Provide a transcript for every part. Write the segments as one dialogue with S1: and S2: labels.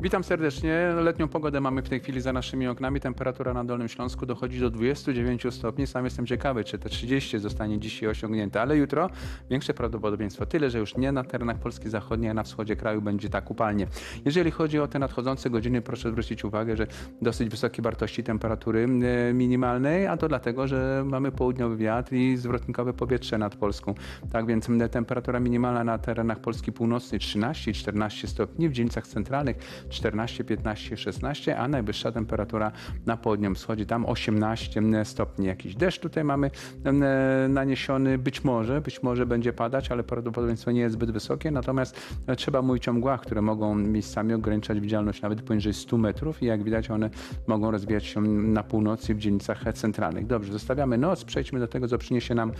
S1: Witam serdecznie. Letnią pogodę mamy w tej chwili za naszymi oknami. Temperatura na Dolnym Śląsku dochodzi do 29 stopni. Sam jestem ciekawy, czy te 30 zostanie dzisiaj osiągnięte, ale jutro większe prawdopodobieństwo. Tyle, że już nie na terenach Polski Zachodniej, a na wschodzie kraju będzie tak upalnie. Jeżeli chodzi o te nadchodzące godziny, proszę zwrócić uwagę, że dosyć wysokie wartości temperatury e, minimalnej, a to dlatego, że mamy południowy wiatr i zwrotnikowe powietrze nad Polską. Tak więc temperatura minimalna na terenach Polski Północnej 13 i 14 stopni, w dzielnicach centralnych 14, 15, 16, a najwyższa temperatura na południowym wschodzie tam 18 stopni. Jakiś deszcz tutaj mamy e, naniesiony, być może, być może będzie padać, ale prawdopodobieństwo nie jest zbyt wysokie, natomiast e, trzeba mówić o mgłach, które mogą miejscami ograniczać widzialność nawet poniżej 100 metrów i jak widać one mogą rozwijać się na północy w dzielnicach centralnych. Dobrze, zostawiamy noc, przejdźmy do tego, co przyniesie nam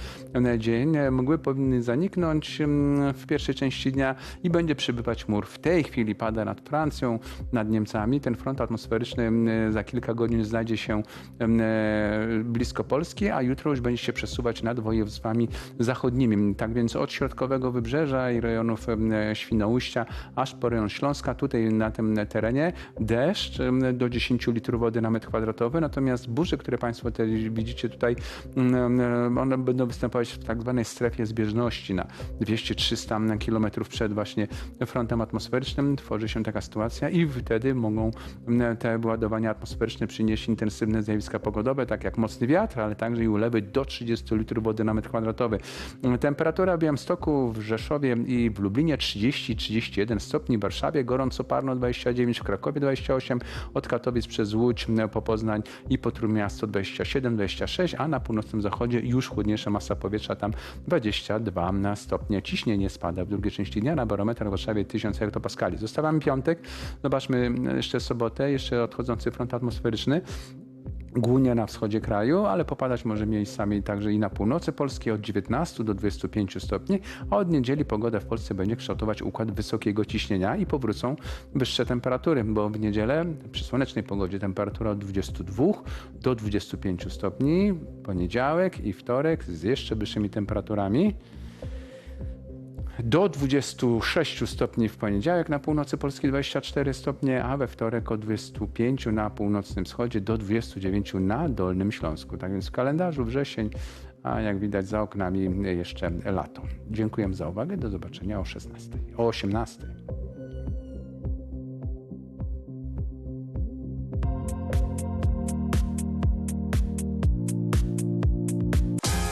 S1: dzień. E, Mgły powinny zaniknąć w pierwszej części dnia i będzie przybywać chmur. W tej chwili pada nad Francją, nad Niemcami. Ten front atmosferyczny za kilka godzin znajdzie się e, blisko Polski, a jutro już będzie się przesuwać nad województwami zachodnimi. Tak więc od środkowego wybrzeża i rejonów mm, Świnoujścia aż po rejon Śląska, tutaj na tym terenie deszcz do 10 litrów wody na metr kwadratowy, natomiast burze, które Państwo te widzicie tutaj, mm, one będą występować w tak zwanej strefie zbieżności na 200-300 kilometrów przed właśnie frontem atmosferycznym. Tworzy się taka sytuacja i wtedy mogą mm, te ładowania atmosferyczne przynieść intensywne zjawiska pogodowe, tak jak mocny wiatr, ale także i ulewy do 30 litrów wody na metr kwadratowy. Temperatura w Białymstoku, w Rzeszowie i w Lublinie 30-31 stopni, w Warszawie gorąco parno 29, w Krakowie 28, od Katowic przez Łódź po Poznań i po Trójmiasto 27-26, a na północnym zachodzie już chłodniejsza masa powietrza, tam 22 na stopnie. Ciśnienie spada w drugiej części dnia, na barometrach w Warszawie 1000 hektopaskali. Zostawiamy piątek, zobaczmy jeszcze sobotę, jeszcze odchodzący front atmosferyczny głównie na wschodzie kraju, ale popadać może miejscami także i na północy Polski od 19 do 25 stopni, a od niedzieli pogoda w Polsce będzie kształtować układ wysokiego ciśnienia i powrócą wyższe temperatury, bo w niedzielę przy słonecznej pogodzie temperatura od 22 do 25 stopni, poniedziałek i wtorek z jeszcze wyższymi temperaturami do 26 stopni w poniedziałek na północy Polski 24 stopnie, a we wtorek od 25 na północnym wschodzie do 29 na Dolnym Śląsku. Tak więc w kalendarzu wrzesień, a jak widać za oknami jeszcze lato. Dziękuję za uwagę, do zobaczenia o 16, o 18.